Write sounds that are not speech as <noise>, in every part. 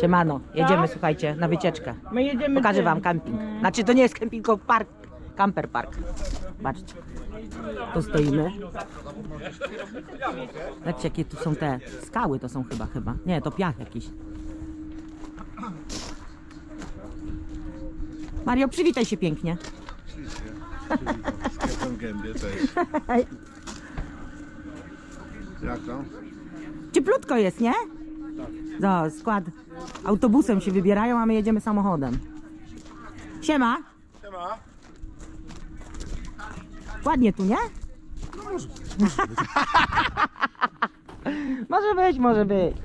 Siemano, jedziemy, słuchajcie, na wycieczkę. My jedziemy Pokażę tym. wam camping. Znaczy to nie jest camping, tylko park, camper park. Patrzcie. Tu stoimy. Zobaczcie, jakie tu są te skały, to są chyba, chyba. Nie, to piach jakiś. Mario, przywitaj się pięknie. Gębie. Jak tam? Cieplutko jest, nie? No, skład autobusem się wybierają, a my jedziemy samochodem. Siema. Siema. Ładnie tu, nie? może być, może być.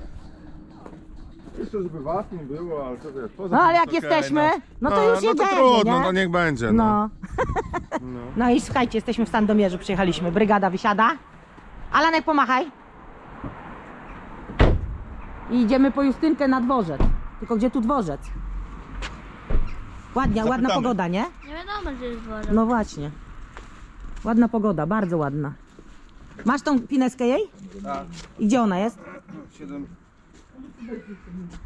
Jeszcze żeby was nie było, ale to wiesz, poza No ale jak okej, jesteśmy, no to już no nie to trudno, nie? no niech będzie. No. No. <laughs> No i słuchajcie, jesteśmy w Sandomierzu, przyjechaliśmy. Brygada wysiada. Alanek, pomachaj. I idziemy po Justynkę na dworzec. Tylko gdzie tu dworzec? Ładnia, ładna pogoda, nie? Nie wiadomo, że jest woda. No właśnie. Ładna pogoda, bardzo ładna. Masz tą pineskę jej? Tak. I gdzie ona jest? 7.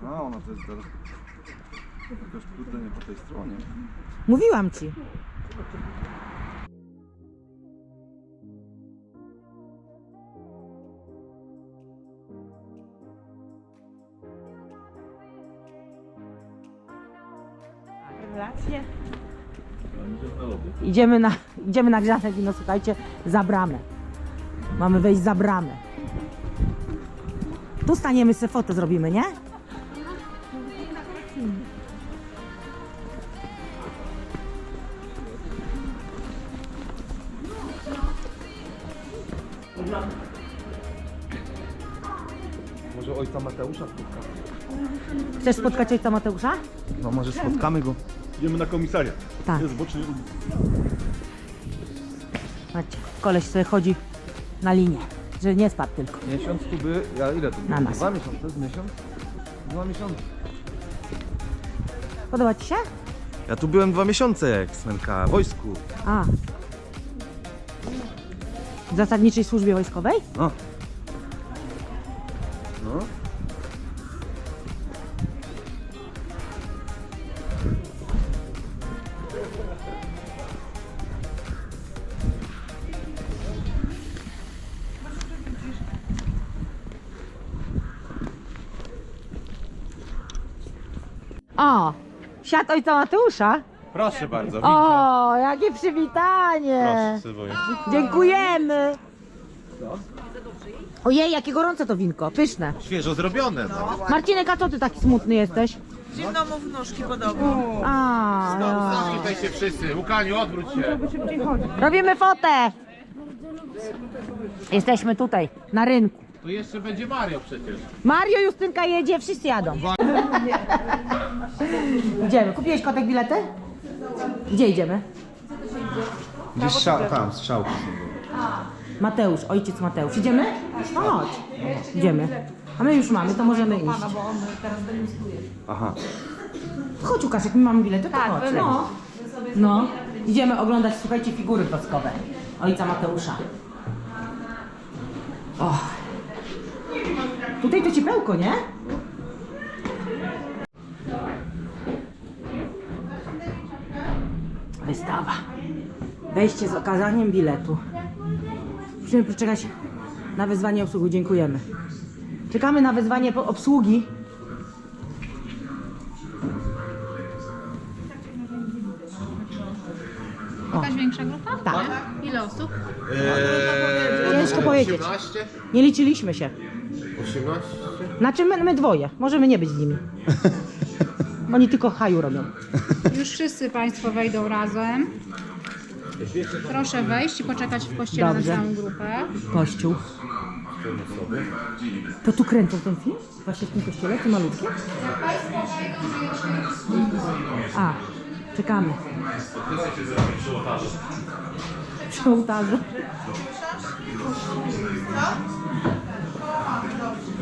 A ona to jest teraz. Jakoś kurde nie po tej stronie. Mówiłam ci. Rewelacje. Idziemy na, idziemy na grzane wino, słuchajcie, za bramę. Mamy wejść za bramę. Tu staniemy, sobie fotę zrobimy, nie? Może ojca Mateusza spotkamy? Chcesz spotkać ojca Mateusza? No może spotkamy go. Idziemy na komisariat. Tak. Jest boczny. Patrzcie, koleś sobie chodzi na linię, że nie spadł tylko. Miesiąc tu by. Ja ile tu Na było? nas. Dwa miesiące z miesiąc? Dwa miesiące. Podoba Ci się? Ja tu byłem dwa miesiące jak smenka w wojsku. A. W zasadniczej służbie wojskowej? No. Siat ojca Mateusza. Proszę bardzo, O, jakie przywitanie. Dziękujemy. Ojej, jakie gorące to winko, pyszne. Świeżo zrobione, no. Marcinek, a co ty taki smutny jesteś? Zimno mu w nóżki podobno. A, ja. Tutaj się wszyscy. Łukaniu, odwróć się. Robimy fotę. Jesteśmy tutaj, na rynku. Tu jeszcze będzie Mario przecież. Mario, Justynka jedzie, wszyscy jadą. Idziemy. Kupiłeś kotek bilety? Gdzie idziemy? Gdzieś strzał, tam, strzałki są. Mateusz, ojciec Mateusz. Idziemy? No chodź. Idziemy. A my już mamy, to możemy iść. Aha. Chodź Łukaszek, my mamy bilety, to chodź. No. no. Idziemy oglądać, słuchajcie, figury klockowe. Ojca Mateusza. O. Tutaj to ciepełko, nie? Wystawa. Wejście z okazaniem biletu. Musimy poczekać na wezwanie obsługi. Dziękujemy. Czekamy na wezwanie obsługi. Jakaś większa grupa? Tak. Ile osób? Ciężko powiedzieć. 18? Nie liczyliśmy się. 18? Znaczy my, my dwoje. Możemy nie być z nimi. <laughs> Oni tylko haju robią. Już wszyscy Państwo wejdą razem. Proszę wejść i poczekać w kościele Dobrze. na całą grupę. Kościół. To tu kręcą ten film? Właśnie w tym kościele, tym malutkim? A, czekamy. Przy ołtarzu.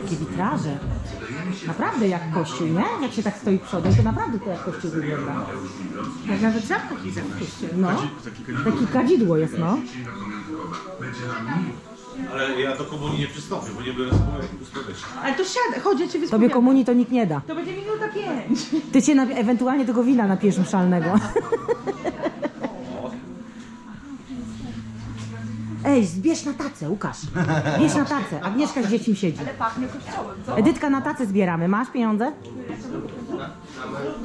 Jakie witraże. Naprawdę jak kościół, nie? Jak się tak stoi przodem, to naprawdę to jak kościół wygląda. Jak nawet żabka jest jak kościół. No, takie kadzidło jest, no. Ale ja do komunii nie przystąpię, bo nie byłem społeczny. Ale to siadę, chodź, ja cię Tobie wyspowiadam. komunii to nikt nie da. To będzie minut pięć. Ty cię napi- ewentualnie tego wina napijesz mszalnego. <laughs> Ej, zbierz na tacę, Łukasz. Bierz na tacę. Agnieszka z dziećmi siedzi. Pachnie kościołem, co? Edytka na tacę zbieramy. Masz pieniądze?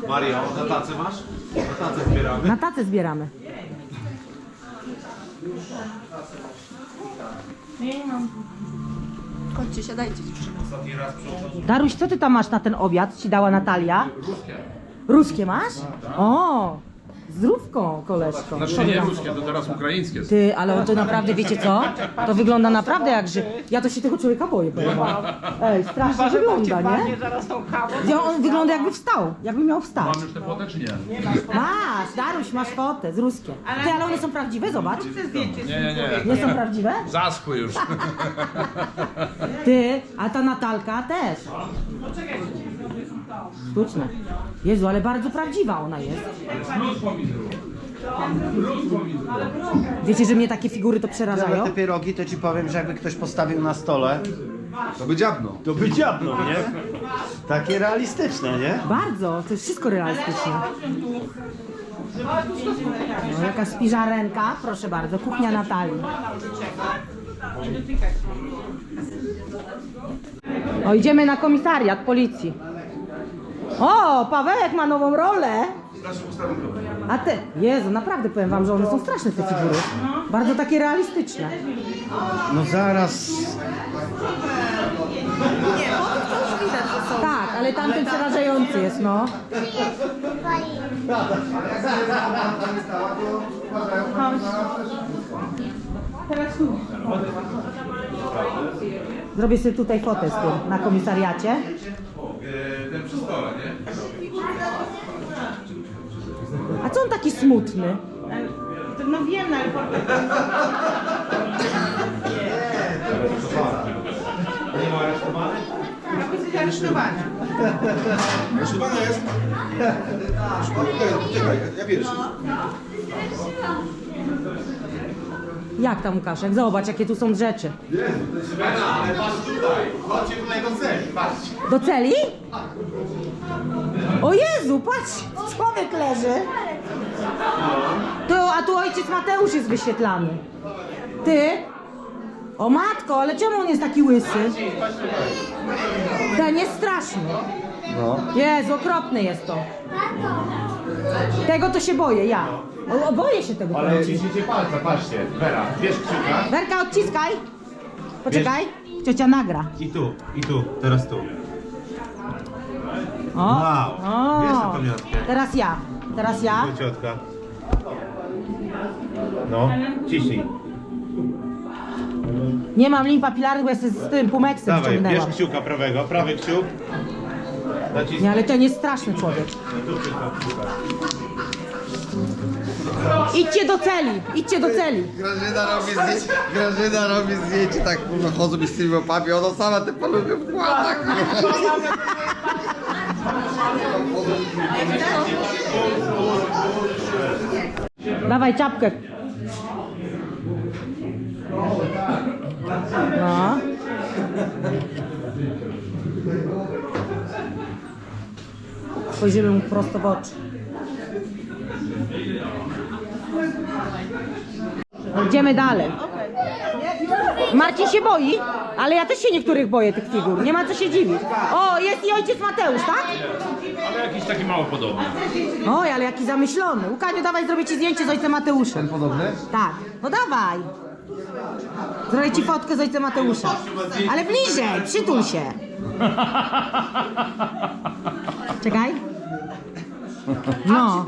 Mario, na tacy masz? Na tacy zbieramy. Na tacę zbieramy. Chodźcie, siadajcie. Daruś, co ty tam masz na ten obiad? Ci dała Natalia? Ruskie. Ruskie masz? O, zdrówko, koleżko. Znaczy nie ruskie, to teraz ukraińskie są. Ty, ale on to naprawdę, wiecie co? To wygląda naprawdę jak że... Ja to się tego człowieka boję, powiem wam. Ej, strasznie wygląda, nie? zaraz tą kawą. Ja, on wygląda jakby wstał, jakby miał wstać. Mam już tę fotę czy nie? Masz, Daruś, masz fotę z ruskie. Ty, ale one są prawdziwe, zobacz. Nie, nie, nie. Nie są prawdziwe? Zaschły już. <laughs> Ty, a ta Natalka też. Sztuczne. Jezu, ale bardzo prawdziwa ona jest. Wiecie, że mnie takie figury to przerażają? Te pierogi to ci powiem, że jakby ktoś postawił na stole, To by dziabnął. to by dziabnął, nie? Takie realistyczne, nie? Bardzo, to jest wszystko realistyczne. No, jakaś spiżarenka, proszę bardzo, kuchnia Natalii. O, idziemy na komisariat policji. O, Pawełek ma nową rolę. A ty, Jezu, naprawdę powiem wam, że one są straszne te figury. Bardzo takie realistyczne. No zaraz. Tak, ale tamten przerażający jest, no. Zrobię sobie tutaj fotę z tym na komisariacie. Ten przy stole, nie? A co on taki smutny? No wiem, no ale po aresztowania. Szybana jest? Czekaj, ja pierwszy. Jak tam Łukaszek? Zobacz, jakie tu są rzeczy. ale patrz tutaj. Chodźcie tutaj do celi, patrzcie. Do celi? O Jezu, patrz, człowiek leży. To, a tu ojciec Mateusz jest wyświetlany. Ty? O matko, ale czemu on jest taki łysy? Ten jest straszny. No. Jezu, okropne jest to. Tego to się boję, ja. O, o, boję się tego Ale ciśnijcie palca, patrzcie. Vera, bierz kciuka. Werka, odciskaj. Poczekaj, ciocia nagra. I tu, i tu, teraz tu. O, Wow. o. Na pamiątkę. Teraz ja, teraz ja. Tu ciotka. No, ciśnij. Nie mam linii papilarnych, bo jestem z tym pumeksem Dawaj, bierz ściągnęłam. kciuka prawego, prawy kciuk. Nie, ale ten jest straszny człowiek. Idźcie do celi, idźcie do celi. Grażyna robi zdjęcie, Grażyna robi zdjęcie, tak kurwa, chodzą mi z tymi łapami, ona sama te paluchy wkłada, kurwa. Dawaj czapkę. No. Spojrzymy mu prosto w oczy. Idziemy dalej. Marcin się boi, ale ja też się niektórych boję tych figur. Nie ma co się dziwić. O, jest i ojciec Mateusz, tak? Ale jakiś taki mało podobny. Oj, ale jaki zamyślony. Łukaniu, dawaj zrobię ci zdjęcie z ojcem Mateuszem. Podobny? Tak, no dawaj. Zrobię ci fotkę z ojcem Mateuszem. Ale bliżej, przytul się. <laughs> Czekaj. No,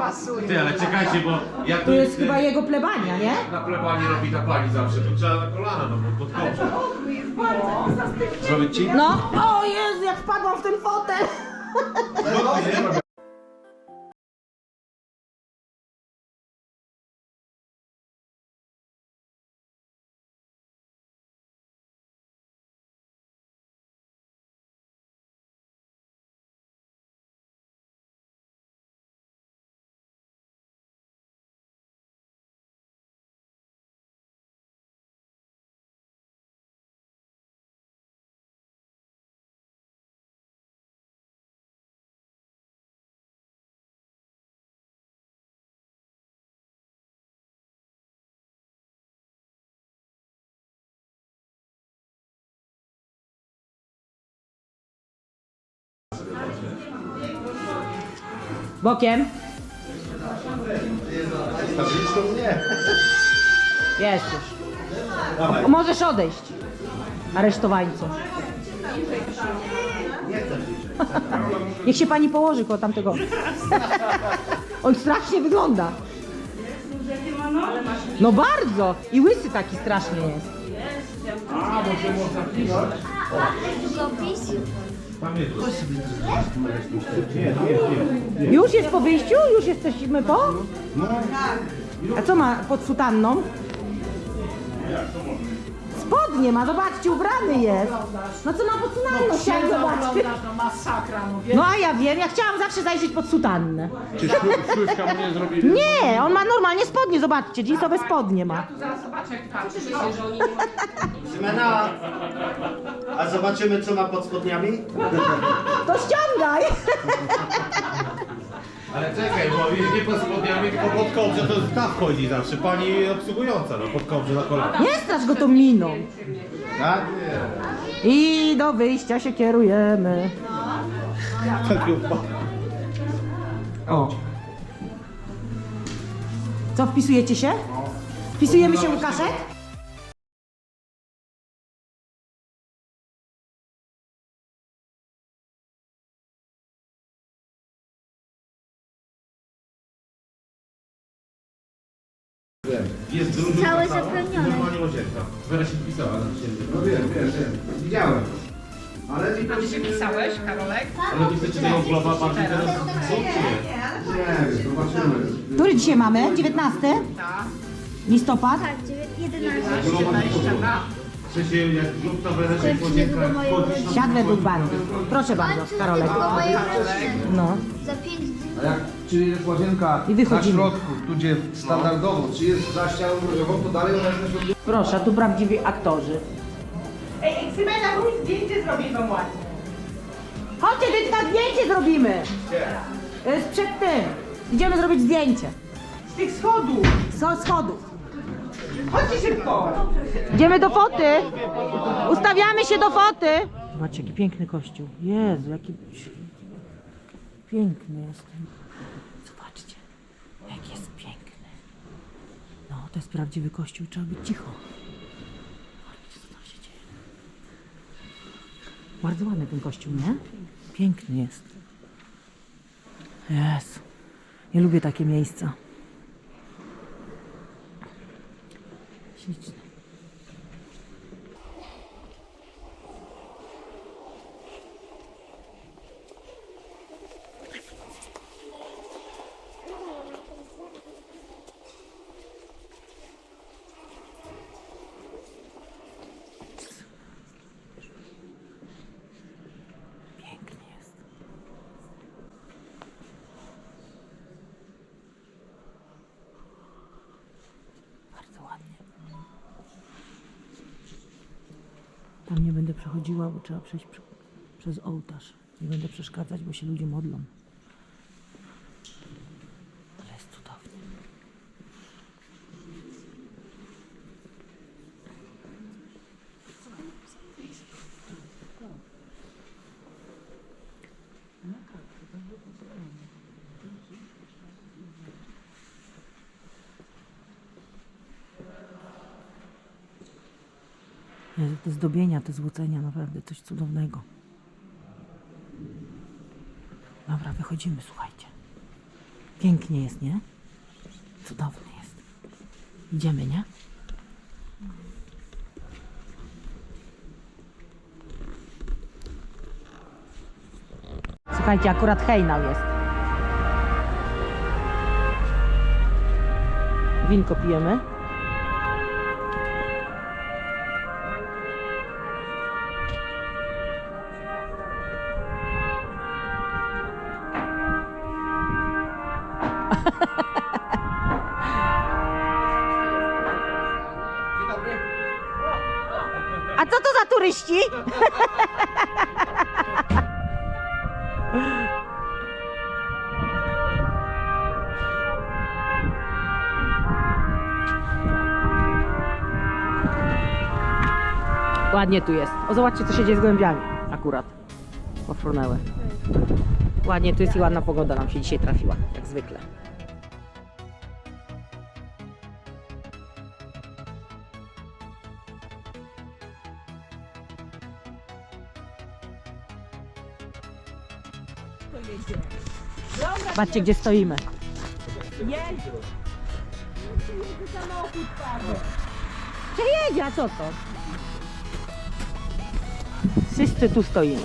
Ty, ale czekajcie, bo jak to jest chyba jego plebania, nie? na plebanii robi ta pani zawsze, to trzeba na kolana, no bo podkończy. Zrobić ci? No, o Jezu, jak wpadłam w ten fotel. Bokiem. Nie. Jest już. O, możesz odejść. Aresztowańcu. Niech się pani położy koło tamtego. On strasznie wygląda. No bardzo. I łysy taki straszny jest. Długopis? Już jest po wyjściu? Już jesteśmy po? A co ma pod sutanną? Spodnie ma, zobaczcie, ubrany jest. No co ma pod sutanną? Chciałam zobaczyć. No a ja wiem, ja chciałam zawsze zajrzeć pod sutannę. Czy szluszka mu nie zrobili? Nie, on ma normalnie spodnie, zobaczcie, jeansowe spodnie ma. Zymena, a zobaczymy co ma pod spodniami? To ściągaj! <laughs> Ale czekaj, bo nie pod spodniami, tylko pod kołdrze, to ta wchodzi zawsze. Pani obsługująca, no pod kołdrze na kolana. Nie strasz go tą miną. Tak? I do wyjścia się kierujemy. Tak. O. Co, wpisujecie się? Wpisujemy się, Łukaszek? Ale nie chcecie tego globa bardziej teraz nie? Zobaczymy. Który dzisiaj mamy? 19? Tak. Listopad? Tak, dziewię- 11. W sensie jak grób ta Wera się Kończy łazienka niedługo moje wchodzisz urodziny. Siad według bandy. Proszę bardzo, Karolek. niedługo moje urodziny. No. Za 5 dni. A jak, czy jest łazienka I na wychodzimy. środku, tu gdzie standardowo, czy jest za ścianą to dalej ona jest na środku? Proszę, tu prawdziwi aktorzy. Ej, Eksymena, chodź zdjęcie zrobię wam ładnie. Chodźcie, na zdjęcie zrobimy. Gdzie? Przed tym. Idziemy zrobić zdjęcie. Z tych schodów. Co schodów. Chodźcie szybko. Idziemy do foty. Ustawiamy się do foty. Zobaczcie, jaki piękny kościół. Jezu, jaki piękny jest. Zobaczcie, jaki jest piękny. No, to jest prawdziwy kościół, trzeba być cicho. Zobaczcie, co tam się dzieje. Bardzo ładny ten kościół, nie? Piękny jest. Jezu. Nie lubię takie miejsca. Śliczne. Pięknie jest. Bardzo ładnie. Tam nie będę przechodziła, bo trzeba przejść przez ołtarz. Nie będę przeszkadzać, bo się ludzie modlą. Ale jest cudownie. Jezu, te zdobienia, te złocenia, naprawdę coś cudownego. Dobra, wychodzimy, słuchajcie. Pięknie jest, nie? Cudowny jest. Idziemy, nie? Słuchajcie, akurat hejnał jest. Winko pijemy. A co to za turyści? Ładnie tu jest. O, zobaczcie, co się dzieje z gołębiami. Akurat. Pofrunęły. Ładnie tu jest i ładna pogoda nam się dzisiaj trafiła, jak zwykle. Patrzcie, gdzie stoimy. Czy jedzie, a co to? Wszyscy tu stoimy.